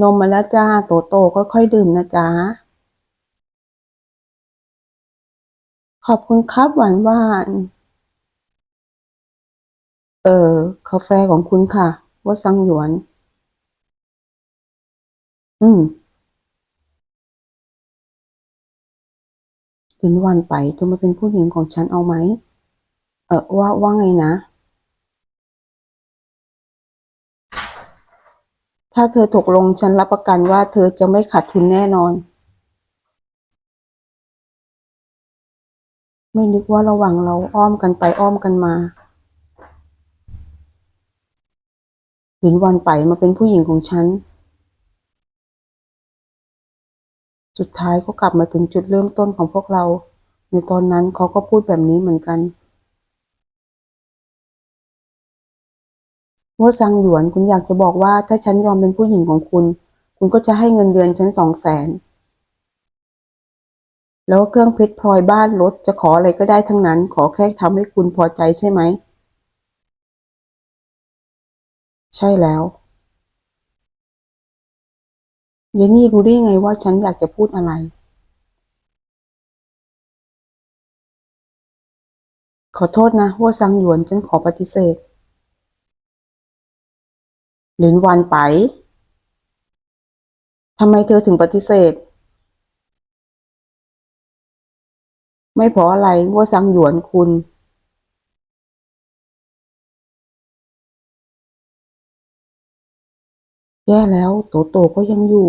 นมมาแล้วจ้า โตโตค่อยๆดื่มนะจ๊ะ ขอบคุณครับหวานหวาน เออ กาแฟของคุณค่ะ ว่าซังหยวน อืมถึงวันไปเธอมาเป็นผู้หญิงของฉันเอาไหม เออว่าว่าไงนะ ถ้าเธอตกลงฉันรับประกันว่าเธอจะไม่ขาดทุนแน่นอน ไม่นึกว่าระหว่างเราอ้อมกันไปอ้อมกันมาหลินวันไปมาเป็นผู้หญิงของฉัน สุดท้ายก็กลับมาถึงจุดเริ่มต้นของพวกเรา ในตอนนั้นเขาก็พูดแบบนี้เหมือนกัน ว่าซังหยวนคุณอยากจะบอกว่า ถ้าฉันยอมเป็นผู้หญิงของคุณ คุณก็จะให้เงินเดือนฉันสองแสนแล้วเครื่องเพชรพลอยบ้านรถจะขออะไรก็ได้ทั้งนั้น ขอแค่ทำให้คุณพอใจใช่ไหม ใช่แล้วเยนี่รู้ได้ไงว่าฉันอยากจะพูดอะไร ขอโทษนะว่าซังหยวนฉันขอปฏิเสธ หลินวันไปทำไมเธอถึงปฏิเสธ ไม่เพราะอะไรว่าซังหยวนคุณ แย่แล้วโตโตก็ยังอยู่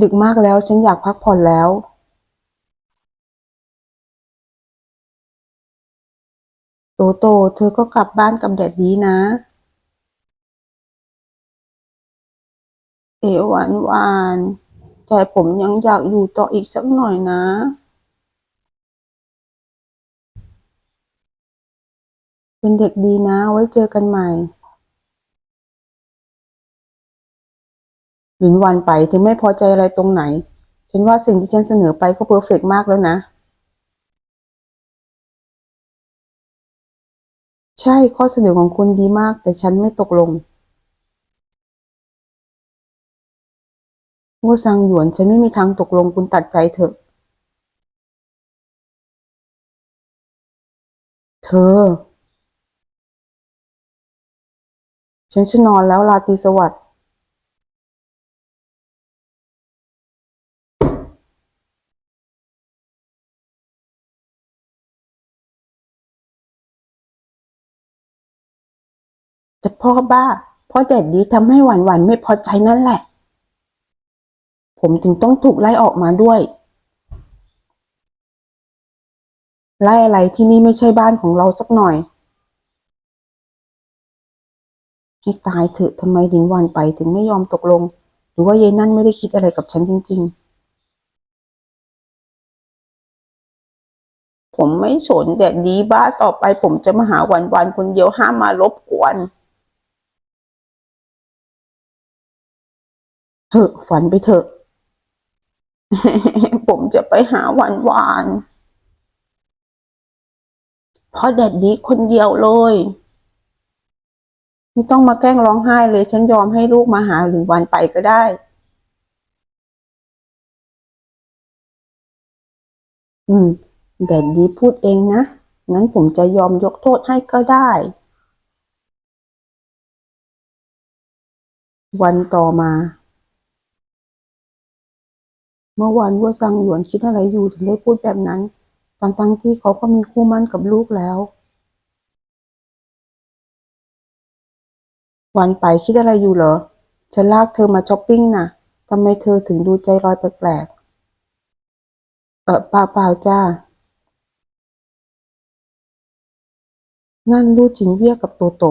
ดึกมากแล้วฉันอยากพักผ่อนแล้ว ตโตเธอก็กลับบ้านกับแดดดีนะ เอหวานหวาน แต่ผมยังอยากอยู่ต่ออีกสักหน่อยนะ เป็นเด็กดีนะ ไว้เจอกันใหม่หลินวันไปเธอไม่พอใจอะไรตรงไหน ฉันว่าสิ่งที่ฉันเสนอไปก็เพอร์เฟกต์มากแล้วนะ ใช่ข้อเสนอของคุณดีมาก แต่ฉันไม่ตกลงว่าซังหยวน ฉันไม่มีทางตกลงคุณตัดใจเถอะ เธอ ฉันจะนอนแล้วลาตีสวัสดิ์ จะพ่อบ้าเพราะแดดดีทำให้หวานหวานไม่พอใจนั่นแหละ ผมถึงต้องถูกไล่ออกมาด้วย ไล่อะไรที่นี่ไม่ใช่บ้านของเราสักหน่อย ให้ตายเถอะทำไมถึงวันไปถึงไม่ยอมตกลง หรือว่ายายนั่นไม่ได้คิดอะไรกับฉันจริง ๆผมไม่สนแดดดีบ้าต่อไปผมจะมาหาวันวันคนเดียวห้ามมารบกวน เถอะฝันไปเถอะ ผมจะไปหาวันวานเพราะแดดดีคนเดียวเลย ไม่ต้องมาแกล้งร้องไห้เลย ฉันยอมให้ลูกมาหาหรือวันไปก็ได้ อืม แดดดีพูดเองนะ งั้นผมจะยอมยกโทษให้ก็ได้ วันต่อมา เมื่อวานวัวซังหยวนคิดอะไรอยู่ถึงได้พูดแบบนั้น ทั้งๆที่เขาก็มีคู่มั่นกับลูกแล้ววันไปคิดอะไรอยู่เหรอ ฉันลากเธอมาช้อปปิ้งน่ะทำไมเธอถึงดูใจลอยแปลกๆ เออเปล่าเปล่าจ้า นั่นลู่จิงเวียกับโตโต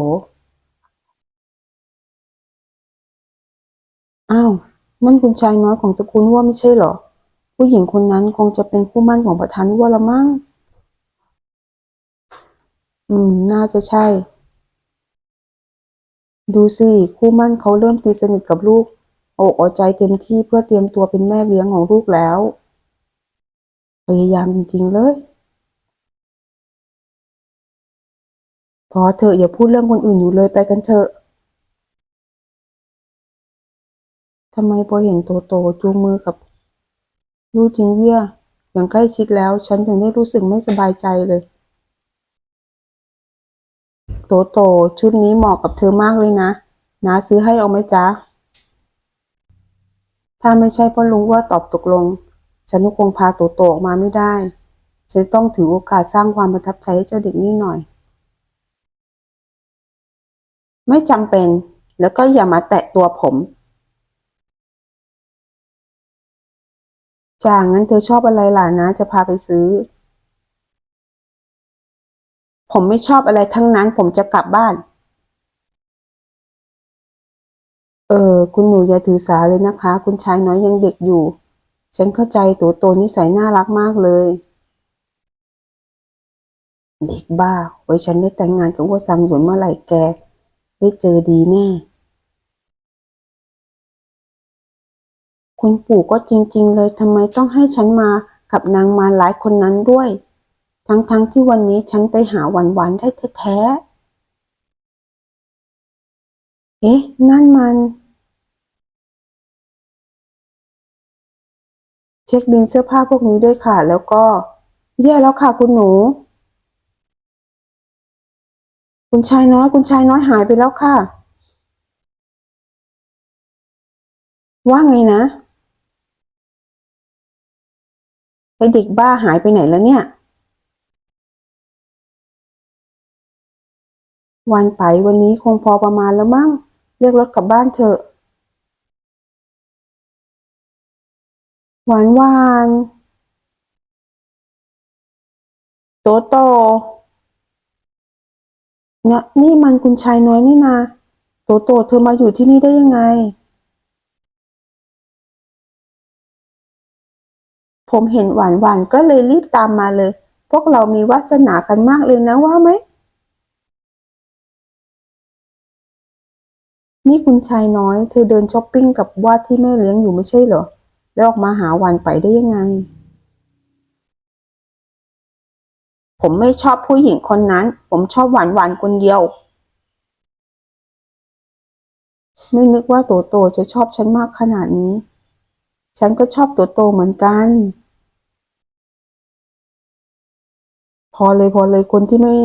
อ้าว นั่นคุณชายน้อยของสกุลว่าไม่ใช่เหรอ ผู้หญิงคนนั้นคงจะเป็นคู่มั่นของประธานว่าละมั้ง อืม น่าจะใช่ ดูสิ คู่มั่นเขาเริ่มตีสนิทกับลูกเอาอกเอาใจเต็มที่เพื่อเตรียมตัวเป็นแม่เลี้ยงของลูกแล้ว พยายามจริงๆเลย พอเถอะอย่าพูดเรื่องคนอื่นอยู่เลยไปกันเถอะ ทำไมพอเห็นโตโตจูงมือกับลู่จิงเยี่ยอย่างใกล้ชิดแล้ว ฉันถึงได้รู้สึกไม่สบายใจเลย โตโตชุดนี้เหมาะกับเธอมากเลยนะน้าซื้อให้เอาไหมจ๊ะ ถ้าไม่ใช่เพราะลุงว่าตอบตกลง ฉันก็คงพาโตโตออกมาไม่ได้ ฉันต้องถือโอกาสสร้างความประทับใจให้เจ้าเด็กนี่หน่อย ไม่จำเป็น แล้วก็อย่ามาแตะตัวผม จางั้นเธอชอบอะไรล่ะนะ จะพาไปซื้อ ผมไม่ชอบอะไรทั้งนั้น ผมจะกลับบ้าน เออ คุณหนูอย่าถือสาเลยนะคะ คุณชายน้อยยังเด็กอยู่ ฉันเข้าใจตัวโตนิสัยน่ารักมากเลย เด็กบ้า ไว้ฉันได้แต่งงานกับวัวซังหยวนเมื่อไหร่แก ได้เจอดีแน่ คุณปู่ก็จริงๆ เลยทำไมต้องให้ฉันมากับนางมารหลายคนนั้นด้วย ทั้งๆทที่วันนี้ฉันไปหาหวานๆได้แท้ๆ เอ๊ะ นั่นมัน เช็คบินเสื้อผ้าพวกนี้ด้วยค่ะ แล้วก็ แย่แล้วค่ะคุณหนู คุณชายน้อย คุณชายน้อยหายไปแล้วค่ะ ว่าไงนะ ไอเด็กบ้าหายไปไหนแล้วเนี่ย วันไปวันนี้คงพอประมาณแล้วมั้งเรียกรถกลับบ้านเถอะ หวานหวานโตโตเนี่ยนี่มันคุณชายน้อยนี่นาโตโตเธอมาอยู่ที่นี่ได้ยังไง ผมเห็นหวานหวานก็เลยรีบตามมาเลย พวกเรามีวาสนากันมากเลยนะว่าไหม นี่คุณชายน้อย เธอเดินช้อปปิ้งกับว่าที่แม่เลี้ยงอยู่ไม่ใช่เหรอ แล้วออกมาหาหวานไปได้ยังไง ผมไม่ชอบผู้หญิงคนนั้น ผมชอบหวานหวานคนเดียว ไม่นึกว่าโตโตจะชอบฉันมากขนาดนี้ ฉันก็ชอบโตโตเหมือนกัน พอเลยพอเลยคนที่ไม่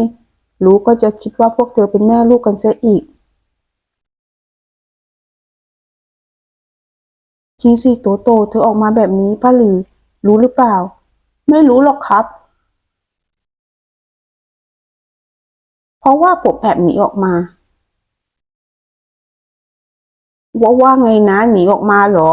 รู้ก็จะคิดว่าพวกเธอเป็นแม่ลูกกันเสียอีกจริงสิโตโต เธอออกมาแบบนี้ป้าหลีรู้หรือเปล่า ไม่รู้หรอกครับ เพราะว่าผมแอบหนีออกมา ว่าว่าไงนะหนีออกมาเหรอ